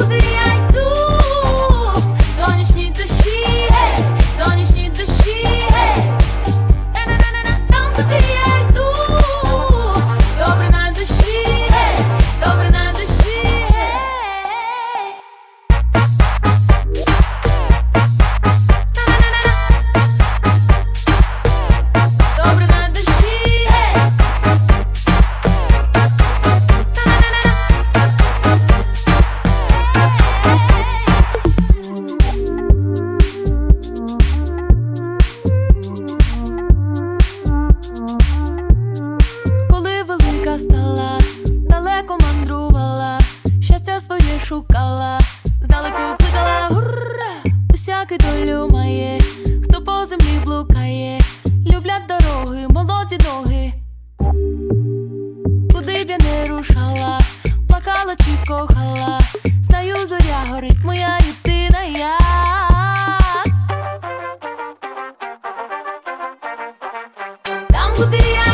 poderia шукала, здалеку кликала гурра, усяке долю має, хто по землі блукає, люблять дороги, молоді ноги. Куди б я не рушала, плакала чи кохала, знаю, зоря горить, моя єдина я. Там, куди я